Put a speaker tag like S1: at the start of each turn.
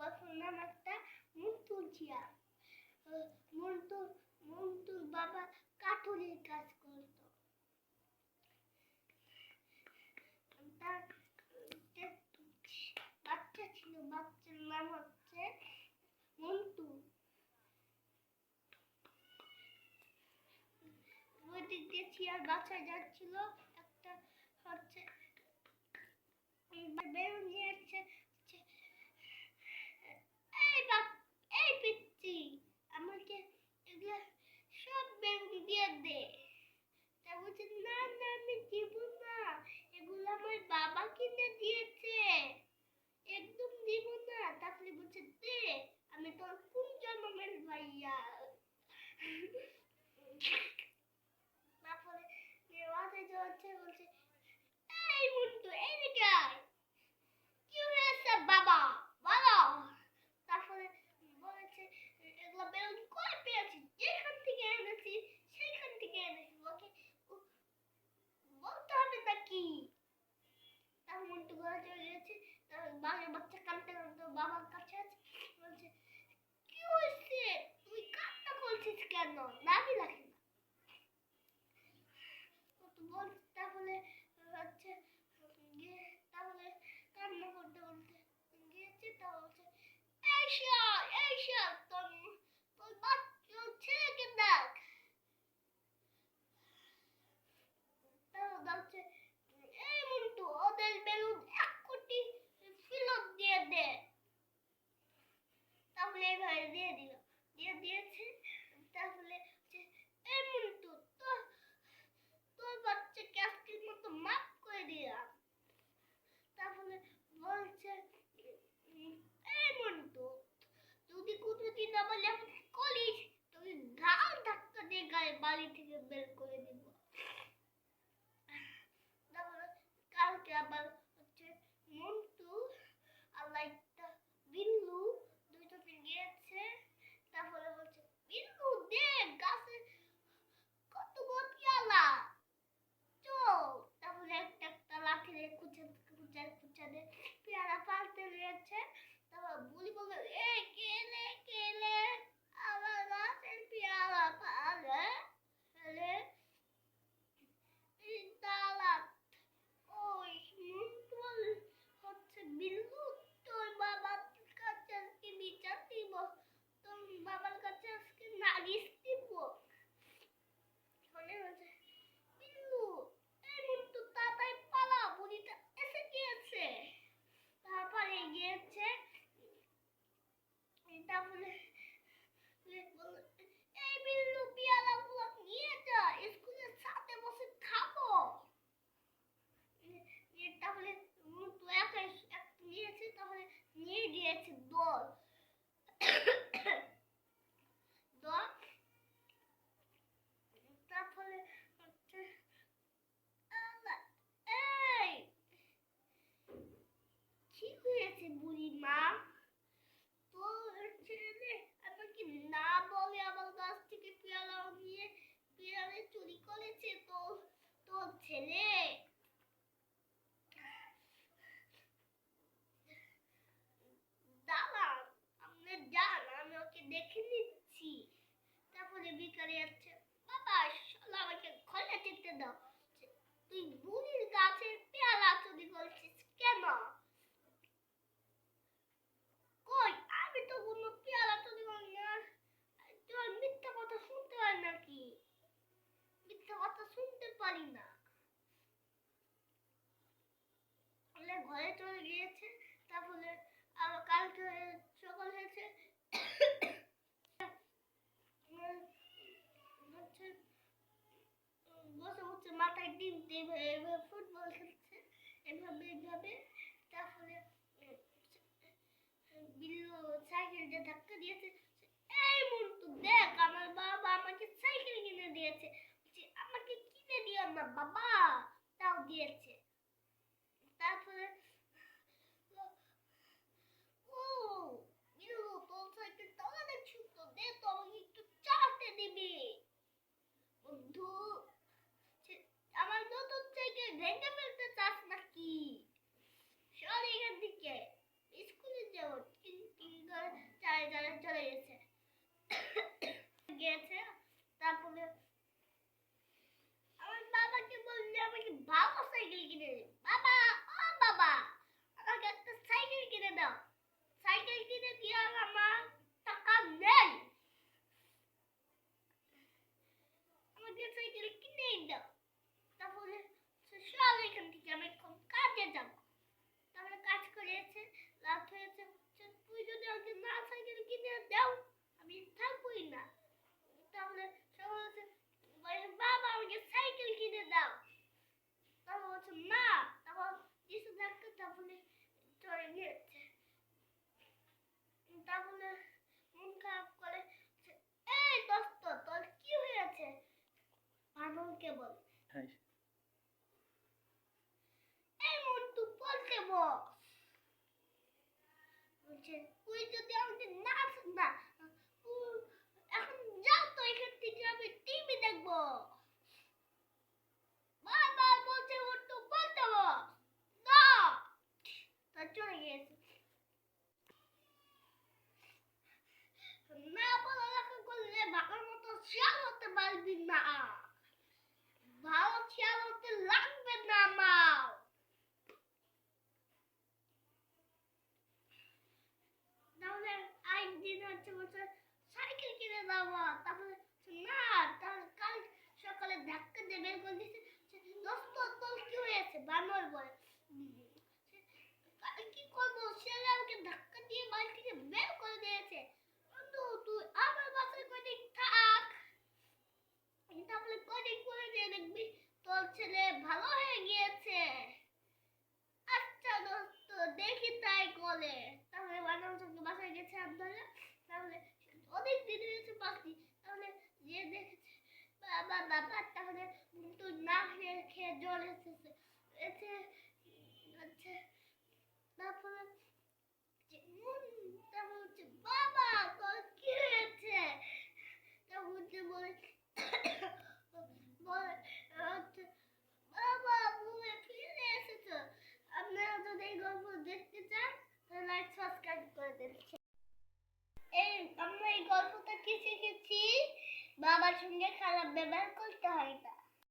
S1: নাম একটা মুন্টু জিয়া মুন্টু মুন্টুর বাবা কাঠুরির কাজ করতো। বাচ্চা ছিল, বাচ্চার নাম হচ্ছে মন্টু। ওই দিক দিয়ে চেয়ার বাচ্চা যাচ্ছিল একটা হচ্ছে বেলুন নিয়ে আসছে এই বাপ এই পিচ্ছি আমাকে এগুলো সব বেলুন দিয়ে দে তা বলছে না না আমি দিব না এগুলো আমার বাবা কিনে দিয়েছে। একদম দিব না। তারপরে বলছে, দে, আমি তোর কোন জন্মের ভাইয়া তারপরে নেওয়াতে যাচ্ছে বলছে এই মুন্টু এইদিকে আয় কি হয়েছে বাবা বলো তারপরে বলেছে এগুলো বেলুন কই পেয়েছি যেখান থেকে এনেছি সেইখান থেকে এনেছি ওকে ও- বলতে হবে নাকি মন্টু ঘরে গেছে বাঘের বাচ্চা কানতে কানতে বাবার কাছে আছে। বলছে, কি হয়েছে? তুই কান্না করছিস কেন? নামি লাগে না। ও তাহলে হচ্ছে, গিয়ে তাহলে কান্না করতে করতে গিয়েছে তা বলছে, এই শিয়াল এই শিয়াল তোর তোর বাচ্চা ছেলেকে দেখ তাও বলছে এই মন্টু ওদের বেলুন এক কোটি ফেরত দিয়ে দে তাহলে এইভাবে দিয়ে দিল দিয়ে দিয়েছে তাহলে হচ্ছে, এই মন্টু তোর তোর বাচ্চাকে আজকের মতো মাফ করে দিলাম তাহলে বলছে উম, এই মন্টু যদি এমন করিস তুই ঘাল ধাক্কা দিয়ে বাড়ি থেকে বের করে দিব তারপরে কালকে আবার হচ্ছে মন্টু আর লাইকটা বিল্লু দুইটাতে গিয়েছে তারপরে বলছে বিল্লু দেখ গাছে কত বড় পেয়ালা চল তারপরে একটা একটা লাঠি দিয়ে কুচা কুচা কুচাতে পেয়ারা পালতে রয়েছে তারপর বুলি বলল এ কেলে কেলে আমার গাছের পেয়ারা পালে ফেলে তালাক ওই মুন্টুল হচ্ছে বিল্লু তোর বাবার কাছে আজকে বিচার দিব তোর বাবার কাছে আজকে নালিশ দিব মনে হচ্ছে বিল্লু এই মুন্টু তাড়াতাড়ি পালা বুড়িটা এসে গিয়েছে তারপরে গিয়েছে তারপরে বলল, এই বিল্লু পেয়ারাগুলো নিয়ে যা স্কুলের সাথে বসে খাব নিয়ে তাহলে মুন্টু একাই এক নিয়েছে তাহলে নিয়ে গিয়েছে দল দল তারপরে হচ্ছে আল্লাহ, এই কি হয়েছে বুড়ি মা। তোর ছেলে আমাকে না বলে আমার গাছ থেকে পেয়ারাও নিয়ে পেয়ারে চুরি করেছে তোর তোর ছেলে দাঁড়ান আপনি যান, আমি ওকে দেখে নিচ্ছি। তারপরে বিকালে যাচ্ছে বাবা, শালা, আমাকে ঘরে যেতে দাও। তুই বুড়ির গাছের পেয়ারা চুরি করছিস কেন কই আমি তো কোনো পেয়ারা চুরি করি না তোর মিথ্যা কথা শুনতে হয় নাকি মিথ্যা কথা শুনতে পারি না বলে ঘরে চলে গিয়েছে তারপরে আবার কালকে সকাল হয়েছে উম, হচ্ছে উম, বসে ফুটবল খেলছে, এভাবে এভাবে, তারপরে বিল্লু সাইকেল যে ধাক্কা দিয়েছে এই মন্টু, দেখ, আমার বাবা আমাকে সাইকেল কিনে দিয়েছে। আমাকে কিনে দিও না, বাবা। তাও দিয়েছে। তারপরে Şimdi diğer ama takam değil. Ama geçen gelip neydi? তাহলে সোশ্যাল এখান থেকে আমি এখন কাজে যাব তাহলে কাজ করেছে রাত হয়েছে তুই যদি আজকে না সাইকেল কিনে দাও আমি থাকবই না তাহলে সবাই বাবা আমাকে সাইকেল কিনে দাও তাহলে বলছে না বলছে তুই যদি আমাকে না না এখন যাও তো, এখান থেকে আমি টিভি দেখব। বারবার বলছে মন্টু বলতে না। তা চলে গিয়েছে। না পড়ালেখা করলে বাবার মতো শিয়াল হতে পারবি না। ভালো শিয়াল হতে লাগবে না আমার তাহলে একদিন হচ্ছে বলছে তারপরে বলছে, না তাহলে কাল সকালে ধাক্কা দিয়ে বের করে বলছে, দোস্ত তোর কি হয়েছে? বানর বলে। কি সে আমাকে ধাক্কা দিয়ে বাড়ি থেকে বের করে দিয়েছে। বন্ধু তুই আমার বাসায় কদিন থাক। তাহলে কদিন করে দিয়ে দেখবি তোর ছেলে ভালো হয়ে গিয়েছে আচ্ছা দোস্ত দেখি তাই করে তাহলে বানাম সঙ্গে বাসায় গেছে আব্দুল্লাহ তাহলে অনেক দিন হয়েছে পাখি তাহলে যে দেখেছে বাবা বাবা তাহলে তো না খেয়ে খেয়ে জল এসেছে এসে আচ্ছা তারপরে যে, উম, তারপর হচ্ছে বাবা তোর কি হয়েছে তারপর হচ্ছে বলে বলে হচ্ছে বাবা ঘুমে ফিরে এসেছ আপনারা যদি এই গল্প দেখতে চান তাহলে লাইক সাবস্ক্রাইব করে দেন এই আমরা এই গল্পটা কি শিখেছি বাবার সঙ্গে খারাপ ব্যবহার করতে হয় না।